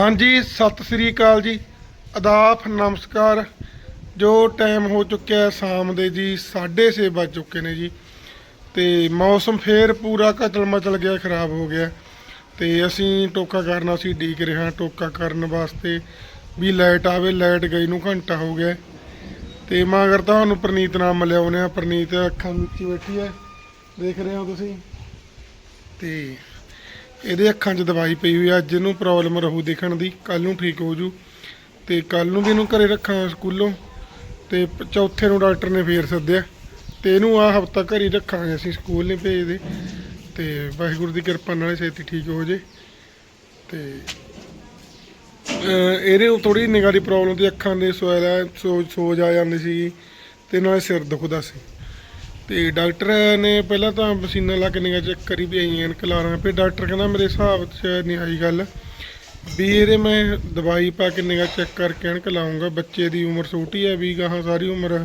ਹਾਂਜੀ, ਸਤਿ ਸ੍ਰੀ ਅਕਾਲ ਜੀ। ਆਦਾਬ ਨਮਸਕਾਰ। ਜੋ ਟਾਈਮ ਹੋ ਚੁੱਕਿਆ ਹੈ, ਸ਼ਾਮ ਦੇ ਜੀ 6:30 ਵੱਜ ਚੁੱਕੇ ਨੇ ਜੀ। ਤੇ ਮੌਸਮ ਫੇਰ ਪੂਰਾ ਕਚਲ ਮਚਲ ਗਿਆ, ਖਰਾਬ ਹੋ ਗਿਆ। ਤੇ ਅਸੀਂ ਟੋਕਾ ਕਰਨਾ ਸੀ ਡੀਕ ਰਿਹਾ ਟੋਕਾ ਕਰਨ ਵਾਸਤੇ ਵੀ ਲਾਈਟ ਆਵੇ ਲਾਈਟ ਗਈ ਨੂੰ ਘੰਟਾ ਹੋ ਗਿਆ। ਤੇ ਮਗਰ ਤੁਹਾਨੂੰ ਪ੍ਰਨੀਤ ਨਾਲ ਮਿਲਿਆਉਨੇ ਆ ਪ੍ਰਨੀਤ ਅੱਖਾਂ ਵਿੱਚ ਹੀ ਬੈਠੀ ਹੈ। ਦੇਖ ਰਹੇ ਹੋ ਤੁਸੀਂ? ਤੇ ਇਹਦੇ ਅੱਖਾਂ 'ਚ ਦਵਾਈ ਪਈ ਹੋਈ ਆ, ਅੱਜ ਇਹਨੂੰ ਪ੍ਰੋਬਲਮ ਰਹੂ ਦੇਖਣ ਦੀ ਕੱਲ ਨੂੰ ਠੀਕ ਹੋ ਜੂ। ਤੇ ਕੱਲ ਨੂੰ ਵੀ ਇਹਨੂੰ ਘਰੇ ਰੱਖਾਂ ਸਕੂਲੋਂ, ਤੇ ਚੌਥੇ ਨੂੰ ਡਾਕਟਰ ਨੇ ਫੇਰ ਸੱਦਿਆ। ਤੇ ਇਹਨੂੰ ਆ ਹਫਤਾ ਘਰੇ ਹੀ ਰੱਖਾਂਗੇ ਅਸੀਂ, ਸਕੂਲ ਨਹੀਂ ਭੇਜਦੇ। ਤੇ ਵਾਹਿਗੁਰੂ ਦੀ ਕਿਰਪਾ ਨਾਲ ਛੇਤੀ ਠੀਕ ਹੋ ਜੇ। ਤੇ ਇਹਦੇ ਥੋੜੀ ਨਿਗਾਹ ਦੀ ਪ੍ਰੋਬਲਮ ਦੀ ਅੱਖਾਂ ਦੇ ਸੋਇਲ ਸੋਜ ਸੋਜ ਆ ਜਾਂਦੀ ਸੀ ਤੇ ਨਾਲੇ ਸਿਰ ਦੁਖਦਾ ਸੀ। ਤੇ ਡਾਕਟਰ ਨੇ ਪਹਿਲਾਂ ਤਾਂ ਪਸੀਨਾ ਲਾ ਕੇ ਨਿਗਾਹ ਚੈੱਕ ਕਰੀ ਵੀ ਆਈ ਐਨਕ ਲਾਣਾ ਫਿਰ ਡਾਕਟਰ ਕਹਿੰਦਾ ਮੇਰੇ ਹਿਸਾਬ 'ਚ ਨਹੀਂ ਆਈ ਗੱਲ, ਵੀ ਇਹਦੇ ਮੈਂ ਦਵਾਈ ਪਾ ਕੇ ਨਿਗਾਹ ਚੈੱਕ ਕਰਕੇ ਐਨਕ ਲਾਉਂਗਾ ਬੱਚੇ ਦੀ ਉਮਰ ਛੋਟੀ ਹੈ ਵੀ ਗਾਹਾਂ ਸਾਰੀ ਉਮਰ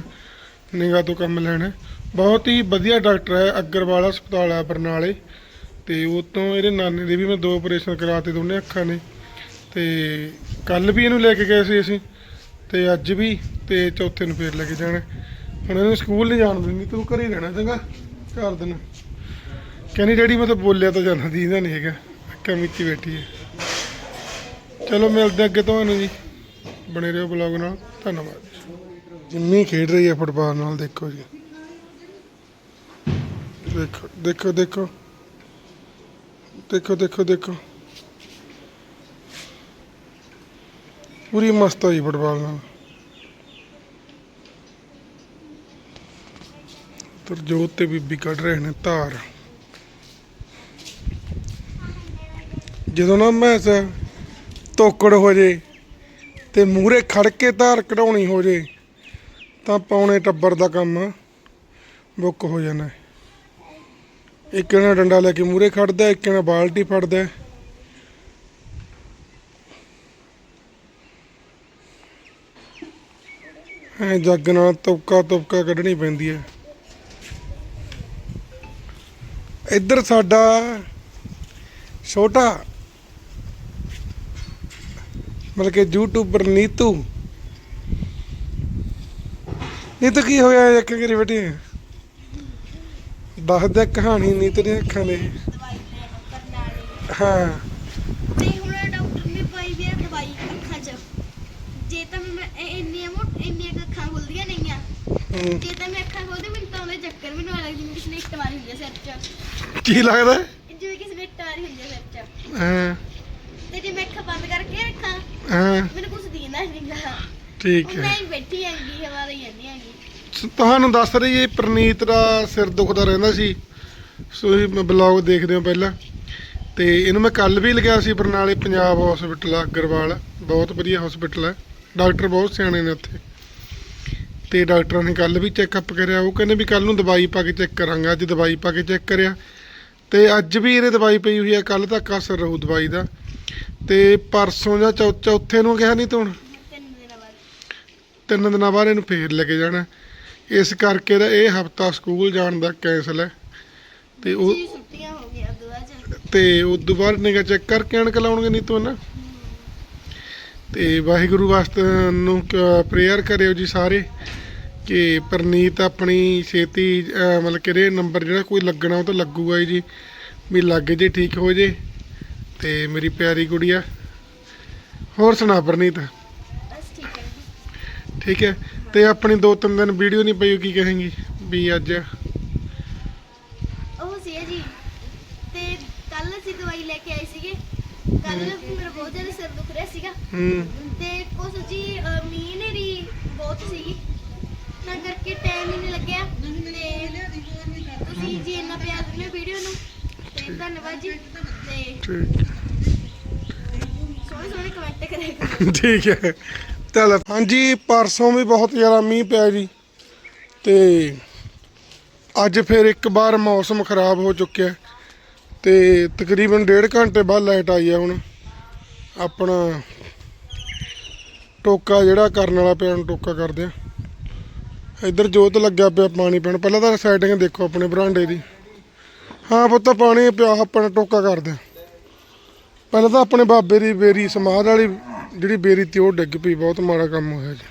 ਨਿਗਾਹ ਤੋਂ ਕੰਮ ਲੈਣਾ। ਬਹੁਤ ਹੀ ਵਧੀਆ ਡਾਕਟਰ ਹੈ, ਅਗਰਵਾਲ ਹਸਪਤਾਲ ਹੈ ਬਰਨਾਲੇ। ਤੇ ਉਹ ਤੋਂ ਇਹਦੇ ਨਾਨੇ ਦੇ ਵੀ ਮੈਂ ਦੋ ਆਪਰੇਸ਼ਨ ਕਰਾਤੇ ਦੋਨੇ ਅੱਖਾਂ ਨੇ। ਤੇ ਕੱਲ ਵੀ ਇਹਨੂੰ ਲੈ ਕੇ ਗਏ ਸੀ ਅਸੀਂ, ਤੇ ਅੱਜ ਵੀ, ਤੇ ਚੌਥੇ ਨੂੰ ਫੇਰ ਲੈ ਕੇ ਜਾਣਾ। ਹੁਣ ਇਹਨੂੰ ਸਕੂਲ ਨਹੀਂ ਜਾਣ ਦਿੰਦੀ, ਤੂੰ ਘਰੇ ਹੀ ਰਹਿਣਾ ਚੰਗਾ ਘਰ ਦਿਨ। ਕਹਿੰਦੀ, ਡੈਡੀ, ਮੈਂ ਤਾਂ ਬੋਲਿਆ ਤਾਂ ਜਾਂਦਾ ਦੀਦਾ ਨਹੀਂ ਹੈਗਾ, ਅੱਖਾਂ ਵਿੱਚ ਬੈਠੀ ਹੈ। ਚਲੋ, ਮਿਲਦੇ ਅੱਗੇ ਤੁਹਾਨੂੰ ਜੀ, ਬਣੇ ਰਹੋ ਬਲੌਗ ਨਾਲ, ਧੰਨਵਾਦ। ਜਿੰਮੀ ਖੇਡ ਰਹੀ ਹੈ ਫੁੱਟਬਾਲ ਨਾਲ, ਦੇਖੋ ਜੀ। ਦੇਖੋ ਦੇਖੋ ਦੇਖੋ। ਦੇਖੋ ਦੇਖੋ ਦੇਖੋ। ਪੂਰੀ ਮਸਤ ਹੋਈ ਫੁੱਟਬਾਲ ਨਾਲ। ਤਰਜੋਤ ਤੇ ਬੀਬੀ ਕੱਢ ਰਹੇ ਨੇ ਧਾਰ। ਜਦੋਂ ਨਾ ਮੈਸ ਤੋਕੜ ਹੋ ਜੇ ਤੇ ਮੂਹਰੇ ਖੜ ਕੇ ਧਾਰ ਕਢਾਉਣੀ ਹੋ ਜੇ, ਤਾਂ ਪੌਣੇ ਟੱਬਰ ਦਾ ਕੰਮ ਬੁੱਕ ਹੋ ਜਾਣਾ। ਇੱਕ ਨੇ ਡੰਡਾ ਲੈ ਕੇ ਮੂਹਰੇ ਖੜਦਾ, ਇੱਕ ਨੇ ਬਾਲਟੀ ਫੜਦਾ। ਐ ਜੱਗ ਨਾਲ ਤੁਪਕਾ ਤੁਪਕਾ ਕੱਢਣੀ ਪੈਂਦੀ ਹੈ। ਇੱਧਰ ਸਾਡਾ ਛੋਟਾ ਮਤਲਬ ਕਿ ਯੂਟਿਊਬਰ ਨੀਤੂ। ਨੀਤੂ ਕੀ ਹੋਇਆ ਇੱਕ ਕਰੀ ਬੈਠੀ? ਦੱਸ ਦੇ ਕਹਾਣੀ ਨੀਤੂ ਦੀਆਂ ਅੱਖਾਂ ਦੇ। ਹਾਂ। ਤੇ ਹੁਣ ਡਾਕਟਰ ਨੇ ਪਾਈ ਵੀ ਆ ਦਵਾਈ ਅੱਖਾਂ 'ਚ। ਜੇ ਤਾਂ ਮੈਂ ਇੰਨੀਆਂ ਮੋਟ ਇੰਨੀਆਂ ਅੱਖਾਂ ਖੁੱਲਦੀਆਂ ਨਹੀਂਆਂ ਹਮ, ਜੇ ਤਾਂ ਮੈਂ ਅੱਖਾਂ ਖੋਲਦੀ ਮੈਨੂੰ ਤਾਂ ਉਹਦੇ ਚੱਕਰ ਵੀ ਨਾ ਲੱਗਦੀ ਜਿਵੇਂ ਕਿਸੇ ਨੇ ਇੱਟ ਮਾਰੀ ਹੁੰਦੀ ਆ ਸਿਰ 'ਚ। ਕੀ ਲੱਗਦਾ? ਹੈ? ਜਿਵੇਂ ਕਿਸੇ ਮਾਰੀ ਹੁੰਦੀ ਆ ਸਿਰ 'ਚ। ਹਾਂ। ਤੇ ਜੇ ਮੈਂ ਅੱਖਾਂ ਬੰਦ ਕਰਕੇ ਰੱਖਾਂ ਹਾਂ। ਮੈਨੂੰ ਕੁਝ ਦੀਨਾ ਨਹੀਂਗਾ ਠੀਕ ਉਹ ਹੈ। ਮੈਂ ਹੀ ਬੈਠੀ ਹੈਗੀ ਹਵਾ ਰਹੀ ਜਾਂਦੀ ਹੈਗੀ। ਤੁਹਾਨੂੰ ਦੱਸ ਰਹੀ ਇਹ ਪ੍ਰਨੀਤ ਦਾ ਸਿਰ ਦੁਖਦਾ ਰਹਿੰਦਾ ਸੀ। ਸੋ ਇਹ ਬਲੌਗ ਦੇਖਦੇ ਹੋ ਪਹਿਲਾਂ। ਤੇ ਇਹਨੂੰ ਮੈਂ ਕੱਲ ਵੀ ਲਗਿਆ ਸੀ ਬਰਨਾਲੇ ਪੰਜਾਬ ਹਸਪੀਟਲ ਅਗਰਵਾਲ। ਬਹੁਤ ਵਧੀਆ ਹਸਪੀਟਲ ਹੈ। ਡਾਕਟਰ ਬਹੁਤ ਸਿਆਣੇ ਨੇ ਉੱਥੇ। ਤੇ ਡਾਕਟਰਾਂ ਨੇ ਕੱਲ ਵੀ ਚੈੱਕਅਪ ਕਰਿਆ। ਉਹ ਕਹਿੰਦੇ ਵੀ ਕੱਲ ਨੂੰ ਦਵਾਈ ਪਾ ਕੇ ਚੈੱਕ ਕਰਾਂਗਾ। ਅੱਜ ਦਵਾਈ ਪਾ ਕੇ ਚੈੱਕ ਕਰਿਆ। ਤੇ ਅੱਜ ਵੀ ਇਹਦੇ ਦਵਾਈ ਪਈ ਹੋਈ ਹੈ ਕੱਲ ਤੱਕ ਅਸਰ ਰਹੂ ਦਵਾਈ ਦਾ। ਤੇ ਪਰਸੋਂ ਜਾਂ ਚੌ- ਚੌਥੇ ਨੂੰ ਕਿਹਾ ਨਹੀਂ ਤੂੰ ਤਿੰਨ ਦਿਨਾਂ ਬਾਅਦ ਤਿੰਨ ਦਿਨਾਂ ਬਾਅਦ ਇਹਨੂੰ ਫੇਰ ਲੈ ਕੇ ਜਾਣਾ। ਇਸ ਕਰਕੇ ਦਾ ਇਹ ਹਫਤਾ ਸਕੂਲ ਜਾਣ ਦਾ ਕੈਂਸਲ ਹੈ। ਤੇ ਉਹ ਜੀ ਛੁੱਟੀਆਂ ਹੋ ਗਈਆਂ ਦੁਆ ਚ। ਤੇ ਉਸ ਤੋਂ ਬਾਅਦ ਨਿਗਾ ਚੈੱਕ ਕਰਕੇ ਅਣਕ ਲਾਉਣਗੇ ਨਹੀਂ ਤੂੰ ਨਾ। ਤੇ ਵਾਹਿਗੁਰੂ ਵਾਸਤੇ ਨੂੰ ਪ੍ਰੇਅਰ ਕਰਿਓ ਜੀ ਸਾਰੇ। ਕਿ ਪ੍ਰਨੀਤ ਆਪਣੀ ਛੇਤੀ ਅਹ, ਮਤਲਬ ਕਿ ਇਹ ਨੰਬਰ ਜਿਹੜਾ ਕੋਈ ਲੱਗਣਾ ਉਹ ਤਾਂ ਲੱਗੂਗਾ ਹੀ ਜੀ। ਵੀ ਲੱਗ ਜੇ ਠੀਕ ਹੋ ਜੇ ਤੇ ਮੇਰੀ ਪਿਆਰੀ ਗੁੜੀਆ। ਹੋਰ ਸੁਣਾ ਪ੍ਰਨੀਤ। ਬਸ ਠੀਕ ਹੈ ਜੀ। ਠੀਕ ਹੈ ਤੇ ਆਪਣੀ ਦੋ ਤਿੰਨ ਦਿਨ ਵੀਡੀਓ ਨਹੀਂ ਪਈ ਉਹ ਕੀ ਕਹੇਂਗੀ? ਵੀ ਅੱਜ ਉਹ ਸੀ ਜੀ ਤੇ ਕੱਲ ਅਸੀਂ ਦਵਾਈ ਲੈ ਕੇ ਆਏ ਸੀਗੇ। ਕੱਲ ਮੇਰਾ ਬਹੁਤ ਜ਼ਿਆਦਾ ਸਿਰ ਦੁਖ ਰਿਹਾ ਸੀਗਾ। ਹੂੰ। ਤੇ ਕੁਛ ਜੀ ਅਹ, ਮੀਂਹ ਬਹੁਤ ਸੀਗੀ। ਤਾਂ ਕਰਕੇ ਟਾਈਮ ਹੀ ਨਹੀਂ ਲੱਗਿਆ। ਤੇ ਤੁਸੀਂ ਜੀ ਇੰਨਾ ਪਿਆਰ ਦਿੰਦੇ ਹੋ ਵੀਡੀਓ ਨੂੰ ਤੇ ਧੰਨਵਾਦ ਜੀ। ਤੇ ਠੀਕ ਸੋਹਣੇ ਸੋਹਣੇ ਕਮੈਂਟ ਕਰਿਆ ਕਰੋ। ਠੀਕ ਹੈ। ਚਲ ਹਾਂਜੀ ਪਰਸੋਂ ਵੀ ਬਹੁਤ ਜ਼ਿਆਦਾ ਮੀਂਹ ਪਿਆ ਜੀ। ਤੇ ਅੱਜ ਫਿਰ ਇੱਕ ਵਾਰ ਮੌਸਮ ਖਰਾਬ ਹੋ ਚੁੱਕਿਆ। ਤੇ ਤਕਰੀਬਨ ਡੇਢ ਘੰਟੇ ਬਾਅਦ ਲਾਈਟ ਆਈ ਹੈ ਹੁਣ। ਆਪਣਾ ਟੋਕਾ ਜਿਹੜਾ ਕਰਨ ਵਾਲਾ ਪਿਆ ਹੁਣ ਟੋਕਾ ਕਰਦੇ ਆ। ਇੱਧਰ ਜੋਤ ਲੱਗਿਆ ਪਿਆ ਪਾਣੀ ਪੀਣ। ਪਹਿਲਾਂ ਤਾਂ ਸੈਟਿੰਗ ਦੇਖੋ ਆਪਣੇ ਬਰਾਂਡੇ ਦੀ। ਹਾਂ ਪੁੱਤ, ਪਾਣੀ ਪਿਆ ਆਪਣਾ ਟੋਕਾ ਕਰਦੇ ਆ ਪਹਿਲਾਂ ਤਾਂ ਆਪਣੇ ਬਾਬੇ ਦੀ ਬੇਰੀ, ਸਮਾਧ ਵਾਲੀ ਜਿਹੜੀ ਬੇਰੀ ਤੇ, ਉਹ ਡਿੱਗ ਪਈ, ਬਹੁਤ ਮਾੜਾ ਕੰਮ ਹੋਇਆ ਜੀ।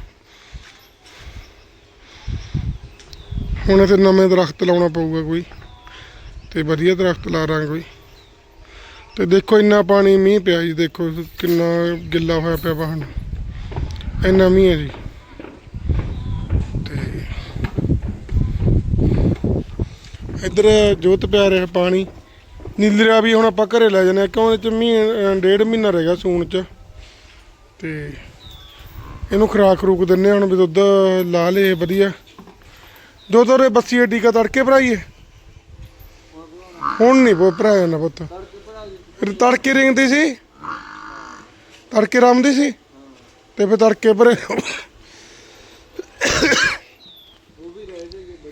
ਹੁਣ ਤੇ ਨਵੇਂ ਦਰਖਤ ਲਾਉਣਾ ਪਊਗਾ ਕੋਈ, ਤੇ ਵਧੀਆ ਦਰਖਤ ਲਾ ਰਾਂ ਕੋਈ। ਤੇ ਦੇਖੋ ਇੰਨਾ ਪਾਣੀ ਮੀਂਹ ਪਿਆ ਜੀ, ਦੇਖੋ ਕਿੰਨਾ ਗਿੱਲਾ ਹੋਇਆ ਪਿਆ ਵਾਹਣ ਇੰਨਾ ਮੀਂਹ ਹੈ ਜੀ। ਇੱਧਰ ਜੋਤ ਪਿਆ ਰਿਹਾ ਪਾਣੀ। ਨੀਲਰਾ ਵੀ ਹੁਣ ਆਪਾਂ ਘਰੇ ਲੈ ਜਾਂਦੇ ਹਾਂ। ਕਿਉਂ ਇਹ ਚ ਮਹੀਨਾ ਡੇਢ ਮਹੀਨਾ ਰਹੇਗਾ ਸੂਣ ਚ। ਤੇ ਇਹਨੂੰ ਖਰਾਕ ਖਰੂਕ ਦਿੰਨੇ ਹੁਣ ਵੀ ਦੁੱਧ ਲਾ ਲੇ ਵਧੀਆ। ਦੋ ਤੋਰੇ ਬੱਸੀ ਟੀਕਾ ਤੜਕੇ ਭਰਾਈਏ। ਹੁਣ ਨਹੀਂ ਬੋ ਭਰਾਇਆ ਨਾ ਪੁੱਤ। ਤੜਕੇ ਰਿੰਗਦੀ ਸੀ। ਤੜਕੇ ਰਮਦੀ ਸੀ। ਤੇ ਫਿਰ ਤੜਕੇ ਭਰੇ।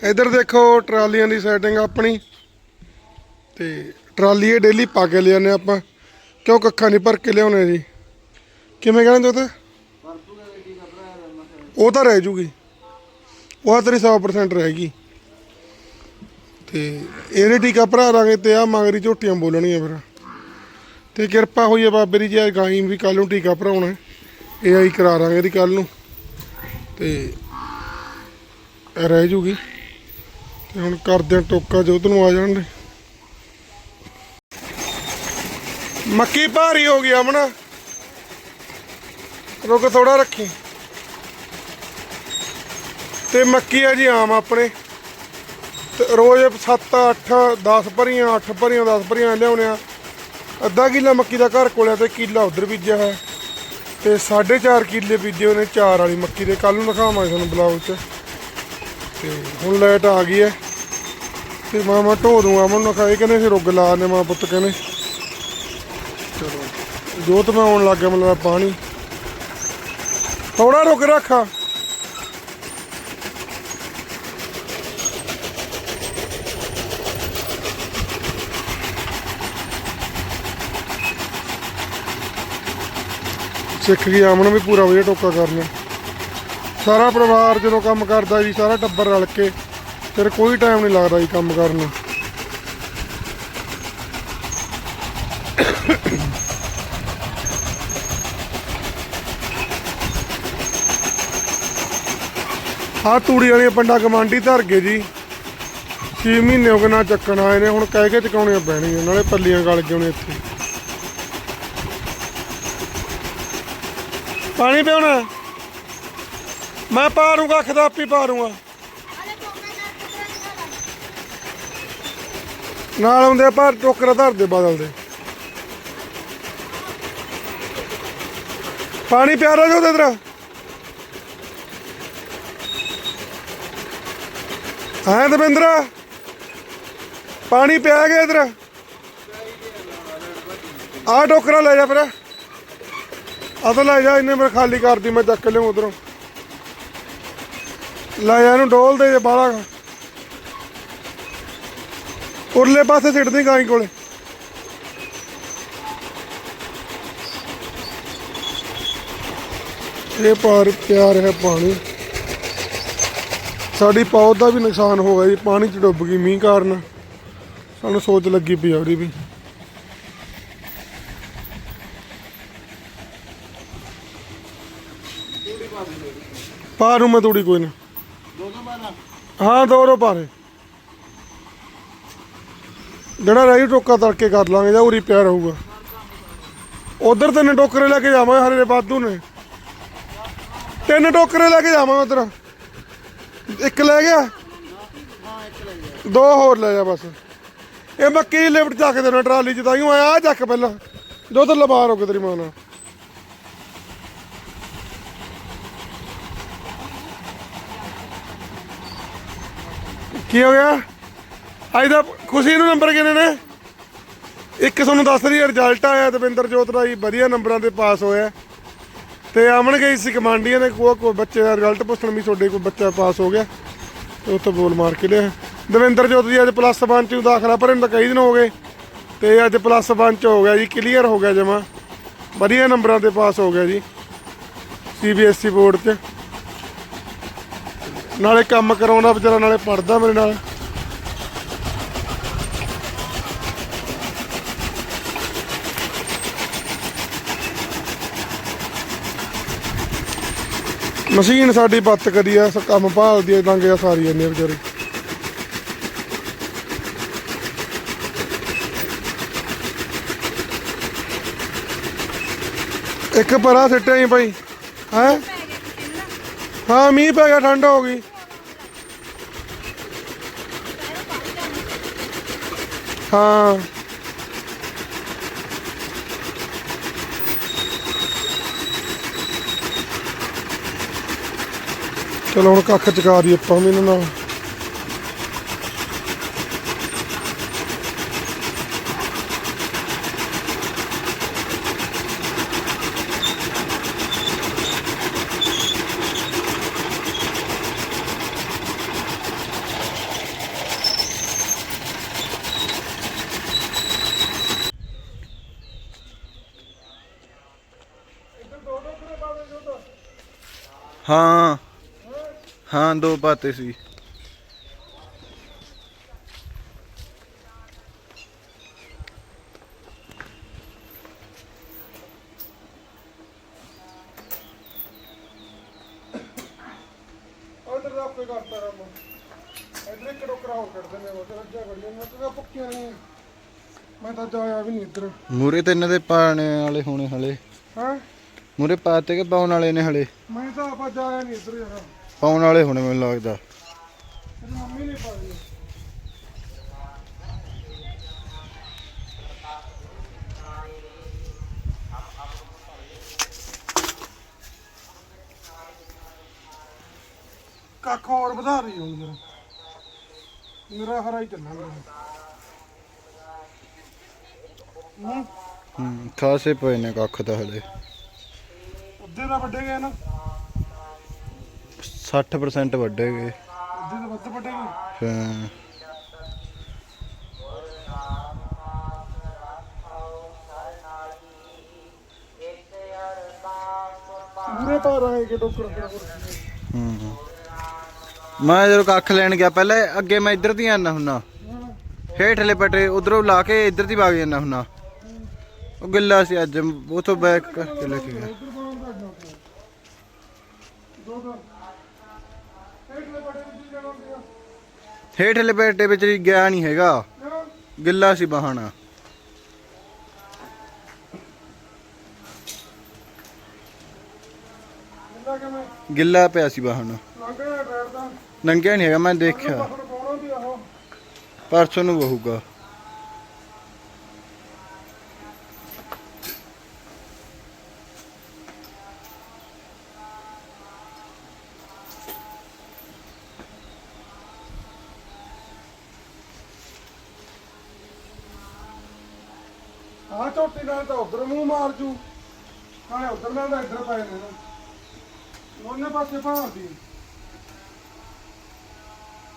ਇੱਧਰ ਦੇਖੋ ਟਰਾਲੀਆਂ ਦੀ ਸੈਟਿੰਗ ਆਪਣੀ। ਤੇ ਟਰਾਲੀ ਇਹ ਡੇਲੀ ਪਾ ਕੇ ਲਿਆਉਂਦੇ ਆਪਾਂ। ਕਿਉਂ ਕੱਖਾਂ ਨਹੀਂ ਭਰ ਕੇ ਲਿਆਉਣੇ ਜੀ। ਕਿਵੇਂ ਕਹਿੰਦੇ ਜੋਤ ਉਹ ਤਾਂ ਰਹਿ ਜੂਗੀ। ਉਹ ਤਾਂ ਤੇਰੀ 100% ਰਹੇਗੀ। ਤੇ ਇਹਦੇ ਟੀਕਾ ਭਰਾ ਲਾਂਗੇ ਤੇ ਆ ਮੰਗਰੀ ਝੋਟੀਆਂ ਬੋਲਣੀਆਂ ਫਿਰ। ਤੇ ਕਿਰਪਾ ਹੋਈ ਹੈ ਬਾਬੇ ਦੀ ਜੇ ਗਾਈ ਵੀ ਕੱਲ ਨੂੰ ਟੀਕਾ ਭਰਾਉਣਾ ਇਹ ਆਈ ਕਰਾ ਦਾਂਗੇ ਇਹਦੀ ਕੱਲ ਨੂੰ। ਤੇ ਰਹਿ ਜੂਗੀ। ਤੇ ਹੁਣ ਕਰਦੇ ਆ ਟੋਕਾ ਜੋਤ ਨੂੰ ਆ ਜਾਣ ਦੇ। ਮੱਕੀ ਭਾਰੀ ਹੋ ਗਈ ਅਮਨ। ਰੁਕ ਥੋੜਾ ਰੱਖੀ। ਤੇ ਮੱਕੀ ਆ ਜੀ ਆਮ ਆਪਣੇ। ਤੇ ਰੋਜ਼ 7 8 10 ਭਰੀਆਂ 8 ਭਰੀਆਂ 10 ਭਰੀਆਂ ਲਿਆਉਣੇ ਆ। ਅੱਧਾ ਕਿੱਲਾ ਮੱਕੀ ਦਾ ਘਰ ਕੋਲਿਆ ਤੇ ਕਿੱਲਾ ਉਧਰ ਬੀਜਿਆ ਹੈ ਤੇ 4.5 ਕਿੱਲੇ ਬੀਜੇ ਉਹਨੇ ਚਾਰ ਵਾਲੀ ਮੱਕੀ ਦੇ। ਕੱਲ ਨੂੰ ਦਿਖਾਵਾਂਗੇ ਤੁਹਾਨੂੰ ਬਲੌਗ 'ਚ। ਤੇ ਹੁਣ ਲਾਈਟ ਆ ਗਈ ਹੈ। ਤੇ ਮਾਮਾ ਢੋ ਦੂੰਗਾ ਮਨ ਨੂੰ ਖਾਏ ਕਹਿੰਦੇ ਸੀ ਰੁੱਗ ਲਾ ਨੇ ਮਾਂ ਪੁੱਤ ਕਹਿੰਦੇ। ਚਲੋ, ਜੋਤ ਮੈਂ ਆਉਣ ਲੱਗ ਗਿਆ, ਮਤਲਬ ਪਾਣੀ। ਥੋੜਾ ਰੁਕ ਰੱਖਾ। ਸਿੱਖ ਗਈ ਆਮਨ ਵੀ ਪੂਰਾ ਵਧੀਆ ਟੋਕਾ ਕਰਨਾ ਸਾਰਾ ਪਰਿਵਾਰ ਜਦੋਂ ਕੰਮ ਕਰਦਾ ਜੀ, ਸਾਰਾ ਟੱਬਰ ਰਲ ਕੇ, ਫਿਰ ਕੋਈ ਟਾਈਮ ਨਹੀਂ ਲੱਗਦਾ ਜੀ ਕੰਮ ਕਰਨ ਨੂੰ। ਆਹ ਤੂੜੀ ਵਾਲੀਆਂ ਪੰਡਾ ਕਮਾਂਡੀ ਧਰ ਗਏ ਜੀ। 6 ਮਹੀਨੇ ਹੋ ਗਏ ਨਾ ਚੱਕਣ ਆਏ ਨੇ, ਹੁਣ ਕਹਿ ਕੇ ਚਕਾਉਣੀਆਂ ਪੈਣੀਆਂ, ਨਾਲੇ ਪੱਲੀਆਂ ਗਲ ਗਏ ਨੇ ਇੱਥੇ। ਪਾਣੀ ਪਿਉਣਾ ਮੈਂ ਪਾ ਦੂੰਗਾ ਖਦਾ ਆਪੀ ਪਾ ਨਾਲ ਆਉਂਦੇ ਆ ਟੋਕਰਾ ਧਰਦੇ ਬਦਲ ਦੇ। ਪਾਣੀ ਪਿਆਰਾ ਜੋ ਦੇ ਇਧਰ ਹਾਂ ਦਵਿੰਦਰ? ਪਾਣੀ ਪਿਆ ਗਿਆ ਇਧਰ। ਆ ਟੋਕਰਾ ਲੈ ਜਾ ਫਿਰ। ਆ ਤਾਂ ਲੈ ਜਾ ਇਹਨੇ ਮੈਂ ਖਾਲੀ ਕਰਦੀ ਮੈਂ ਚੱਕ ਲਿਆ ਉਧਰੋਂ। ਲੈ ਇਹਨੂੰ ਡੋਲ ਦੇ ਜੇ ਬਾਲਾ ਉਰਲੇ ਪਾਸੇ ਸਿੱਟਦੀ ਗਾਈ ਕੋਲੇ। ਇਹ ਪਾਰ ਪਿਆ ਰਿਹਾ ਪਾਣੀ। ਸਾਡੀ ਪੌਦ ਦਾ ਵੀ ਨੁਕਸਾਨ ਹੋ ਗਿਆ ਜੀ, ਪਾਣੀ ਚ ਡੁੱਬ ਗਈ ਮੀਂਹ ਕਾਰਨ। ਸਾਨੂੰ ਸੋਚ ਲੱਗੀ ਪਈ ਆ ਵੀ। ਪਾ ਨੂੰ ਮੈਂ ਤੂੜੀ ਕੋਈ ਨਾ। ਹਾਂ, ਦੋ ਰੋ ਪਾਰੇ ਜਿਹੜਾ ਰਹੀ ਟੋਕਾ ਤੜਕੇ ਕਰ ਲਾਂਗੇ, ਜਾਂ ਉਰੀ ਪਿਆ ਰਹੂਗਾ। ਉਧਰ ਤਿੰਨ ਟੋਕਰੇ ਲੈ ਕੇ ਜਾਵਾਂਗੇ ਹਰੇ ਬਾਦੂ ਨੇ। ਤਿੰਨ ਟੋਕਰੇ ਲੈ ਕੇ ਜਾਵਾਂਗੇ ਉਧਰ। ਇੱਕ ਲੈ ਗਿਆ। ਦੋ ਹੋਰ ਲੈ ਜਾ ਬਸ। ਇਹ ਮੱਕੀ ਦੀ ਲਿਫਟ ਚੱਕ ਦੇਣਾ, ਟਰਾਲੀ ਚ ਤਾਈਓ ਆਇਆ ਚੱਕ ਪਹਿਲਾਂ। ਜੋ ਤਾਂ ਲਬਾਰ ਹੋ ਕੇ ਤੇਰੀ ਮਾਂ ਨਾਲ। ਕੀ ਹੋ ਗਿਆ? ਅੱਜ ਦਾ ਖੁਸ਼ੀ ਨੂੰ ਨੰਬਰ ਕਿੰਨੇ ਨੇ? ਇੱਕ ਤੁਹਾਨੂੰ ਦੱਸ ਰਹੀ ਰਿਜ਼ਲਟ ਆਇਆ ਦਵਿੰਦਰ ਜੋਤ ਦਾ ਜੀ, ਵਧੀਆ ਨੰਬਰਾਂ ਤੇ ਪਾਸ ਹੋਇਆ। ਤੇ ਅਮਨ ਗਈ ਸੀ ਕਮਾਂਡੀਆਂ ਨੇ ਕੋਈ ਕੋਈ ਬੱਚੇ ਦਾ ਰਿਜ਼ਲਟ ਪੁੱਛਣ ਵੀ ਤੁਹਾਡੇ ਕੋਈ ਬੱਚਾ ਪਾਸ ਹੋ ਗਿਆ। ਤੇ ਉੱਥੇ ਬੋਲ ਮਾਰ ਕੇ ਲਿਆ। ਦਵਿੰਦਰ ਜੋਤ ਜੀ, ਅੱਜ ਪਲੱਸ 1 ਚ ਦਾਖਲਾ ਭਰਨ ਦਾ ਕਈ ਦਿਨ ਹੋ ਗਏ। ਤੇ ਅੱਜ ਪਲੱਸ 1 ਚ ਹੋ ਗਿਆ ਜੀ ਕਲੀਅਰ ਹੋ ਗਿਆ ਜਮਾ। ਵਧੀਆ ਨੰਬਰਾਂ ਤੇ ਪਾਸ ਹੋ ਗਿਆ ਜੀ ਸੀਬੀਐਸਈ ਬੋਰਡ 'ਚ। ਨਾਲੇ ਕੰਮ ਕਰਾਉਂਦਾ ਵਿਚਾਰਾ, ਨਾਲੇ ਪੜਦਾ ਮੇਰੇ ਨਾਲ। ਮਸ਼ੀਨ ਸਾਡੀ ਬੱਤ ਕਰੀ ਆ, ਸ- ਕੰਮ ਭਾਲਦੀ ਐ ਡਾਂਗੇ ਸਾਰੀ ਜਾਂਦੇ ਵਿਚਾਰੇ। ਇੱਕ ਪਰਾ ਸਿੱਟਿਆ ਹੀ ਭਾਈ ਹੈ? ਹਾਂ, ਮੀਂਹ ਪੈ ਗਿਆ, ਠੰਡ ਹੋ ਗਈ। ਹਾਂ। ਚਲੋ, ਹੁਣ ਕੱਖ ਚਕਾ ਦੀ ਆਪਾਂ ਵੀ ਇਹਨਾਂ ਨਾਲ ਹਾਂ ਹਾਂ ਦੋ ਪਾਤੇ ਸੀ ਆਰਡਰ ਦਾ ਕੋਈ ਕਰਤਾ ਰਮ ਇਧਰ ਇੱਕ ਟੋਕਰਾ ਹੋਰ ਕੱਢ ਦਿੰਦੇ ਉਹ ਤੇ ਰੱਜਾ ਬੜੀ ਉਹਨਾਂ ਤੇ ਪੱਕੀਆਂ ਨਹੀਂ ਮੈਂ ਤਾਂ ਜਾਇਆ ਵੀ ਨਹੀਂ ਇੱਧਰ। ਮੂਰੇ ਤੇ ਇਹਨਾਂ ਦੇ ਪਾਣੇ ਵਾਲੇ ਹੋਣੇ ਹਲੇ। ਹਾਂ? ਮੂਰੇ ਪਾਤੇ ਕਿ ਪਾਉਣ ਵਾਲੇ ਨੇ ਹਲੇ? ਮੈਂ ਤਾਂ ਆਪਾਂ ਜਾਇਆ ਨਹੀਂ ਇੱਧਰ ਯਾਰ। ਪਾਉਣ ਵਾਲੇ ਹੋਣੇ ਮੈਨੂੰ ਲੱਗਦਾ। ਤੇਰੀ ਮੰਮੀ ਨੇ ਪਾਈ ਕੱਖ ਹੋਰ ਵਧਾ ਰਹੀ ਹੁਣ ਮੇਰਾ ਮੇਰਾ ਹਰਾ ਹੀ ਚੱਲਣਾ ਹੂੰ ਹੂੰ ਖਾਸੇ ਪਏ ਨੇ ਕੱਖ ਤਾਂ ਹਲੇ। ਅੱਧੇ ਦਾ ਵੱਡੇ ਗਏ ਨਾ? 60% ਵੱਡੇ ਗਏ। ਅੱਧੇ ਦਾ ਵੱਧ ਵੱਡੇ ਗਏ? ਹਾਂ। ਪੂਰੇ ਪਾ ਰਹੇ ਕਿ ਟੋਕਰ ਹੂੰ। ਮੈਂ ਜਦੋਂ ਕੱਖ ਲੈਣ ਗਿਆ ਪਹਿਲਾਂ ਅੱਗੇ ਮੈਂ ਇੱਧਰ ਦੀ ਆਣਾ ਹੁੰਨਾ। ਹੇਠਲੇ ਪਟੇ ਉਧਰੋਂ ਲਾ ਕੇ ਇੱਧਰ ਦੀ ਵਗ ਜਾਂਦਾ ਹੁੰਨਾ। ਉਹ ਗਿੱਲਾ ਸੀ ਅੱਜ ਉਥੋਂ ਬੈਕ ਕਰਕੇ ਲੈ ਕੇ ਗਿਆ ਉਧਰ ਬਣਾਉਣ ਦਾ ਡਾਕਟਰ ਦੋ ਦੋ ਇਹਦੇ ਬੜੇ ਵਿੱਚ ਜਾਣਾ ਪਿਆ ਹੇਠਲੇ ਪੇਟੇ ਵਿੱਚ ਗਿਆ ਨਹੀਂ ਹੈਗਾ। ਗਿੱਲਾ ਸੀ ਬਹਾਨਾ। ਗਿੱਲਾ ਪਿਆ ਸੀ ਬਹਾਨਾ। ਨੰਗਿਆ ਨਹੀਂ ਹੈਗਾ ਮੈਂ ਦੇਖਿਆ। ਪਰਸੋਂ ਨੂੰ ਬਹੂਗਾ। ਆਹ ਝੋਟੀ ਨਾਲ ਤਾਂ ਉਧਰ ਮੂੰਹ ਮਾਰ ਜੂ। ਨਾਲੇ ਉਧਰ ਨਾਲ ਤਾਂ ਇੱਧਰ ਪਏ ਨੇ ਨਾ ਪਾਸੇ ਭਾਂਦੀ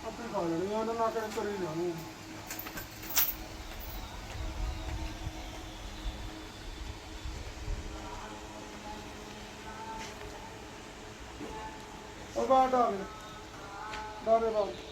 ਆਪੇ ਖਾ ਲੈਣੀ ਆ ਨਾ ਨਾ ਕਰ ਕਰੀ ਜਾਣੀ। ਉਹ ਬਾਹਰ ਡਾਲੇ ਡਾਲੇ ਬਾਹਰ।